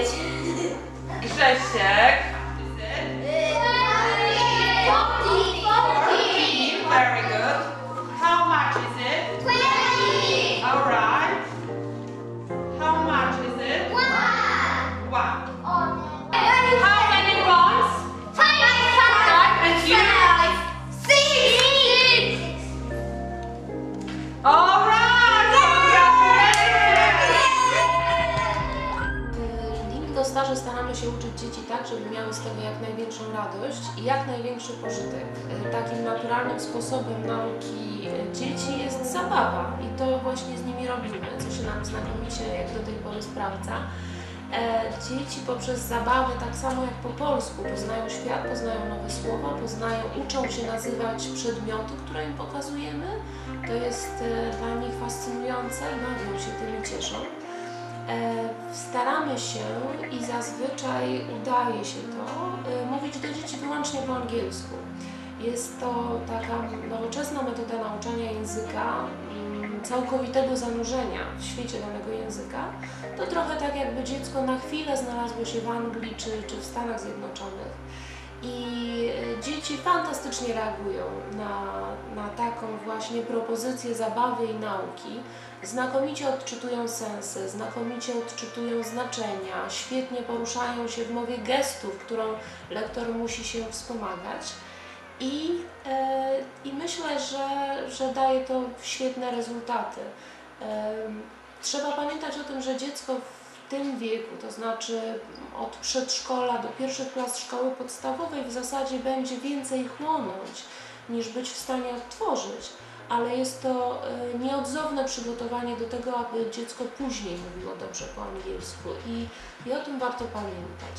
odpowiedź. Grzesiek. Się uczyć dzieci tak, żeby miały z tego jak największą radość i jak największy pożytek. E, Takim naturalnym sposobem nauki e, dzieci jest zabawa i to właśnie z nimi robimy, co się nam znakomicie jak do tej pory sprawdza. E, Dzieci poprzez zabawę, tak samo jak po polsku, poznają świat, poznają nowe słowa, poznają, uczą się nazywać przedmioty, które im pokazujemy. To jest dla nich fascynujące bawią się tym i cieszą. E, Staramy się i zazwyczaj udaje się to e, mówić do dzieci wyłącznie po angielsku. Jest to taka nowoczesna metoda nauczania języka, mm, całkowitego zanurzenia w świecie danego języka. To trochę tak, jakby dziecko na chwilę znalazło się w Anglii czy, czy w Stanach Zjednoczonych. I dzieci fantastycznie reagują na, na taką właśnie propozycję zabawy i nauki. Znakomicie odczytują sensy, znakomicie odczytują znaczenia, świetnie poruszają się w mowie gestów, którą lektor musi się wspomagać. I, e, i myślę, że, że daje to świetne rezultaty. Em, Trzeba pamiętać o tym, że dziecko w tym wieku, to znaczy od przedszkola do pierwszych klas szkoły podstawowej, w zasadzie będzie więcej chłonąć niż być w stanie odtworzyć, ale jest to e, nieodzowne przygotowanie do tego, aby dziecko później mówiło dobrze po angielsku. I, i o tym warto pamiętać.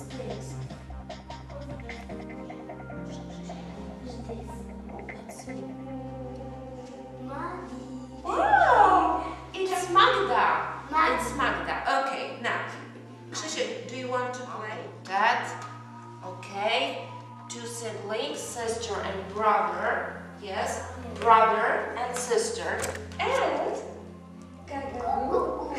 sister and brother. Yes, brother and sister. And Gagagu.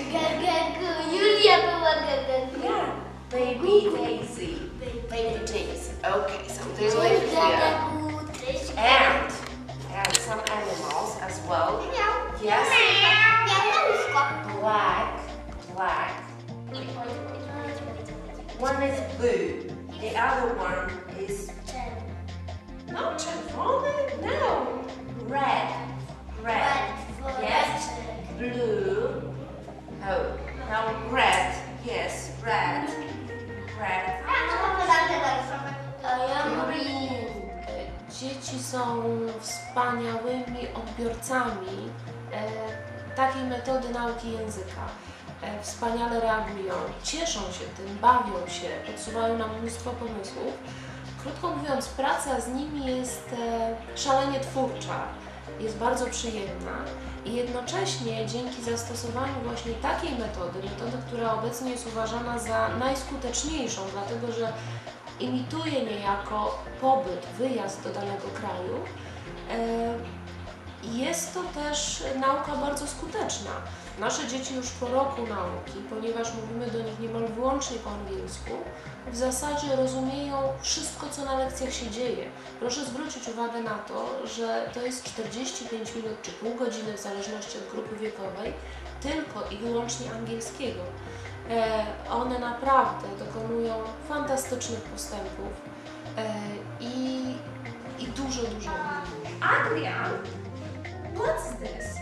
Julia była gagagu. Yeah, baby Daisy. Baby Daisy. Okay, so they live here. And and some animals as well. Yes, black, black. One is blue. The other one is not czerwony. No, red, red. Yes, blue. Oh, now red. Yes, red, red. Green. Dzieci są wspaniałymi odbiorcami e, takiej metody nauki języka. E, wspaniale reagują, cieszą się tym, bawią się, podsuwają nam mnóstwo pomysłów. Krótko mówiąc, praca z nimi jest e, szalenie twórcza, jest bardzo przyjemna i jednocześnie dzięki zastosowaniu właśnie takiej metody, metody, która obecnie jest uważana za najskuteczniejszą, dlatego że imituje niejako pobyt, wyjazd do danego kraju, e, jest to też nauka bardzo skuteczna. Nasze dzieci już po roku nauki, ponieważ mówimy do nich niemal wyłącznie po angielsku, w zasadzie rozumieją wszystko, co na lekcjach się dzieje. Proszę zwrócić uwagę na to, że to jest 45 minut czy pół godziny, w zależności od grupy wiekowej, tylko i wyłącznie angielskiego. E, one naprawdę dokonują fantastycznych postępów e, i, i dużo, dużo Adrian, what's this?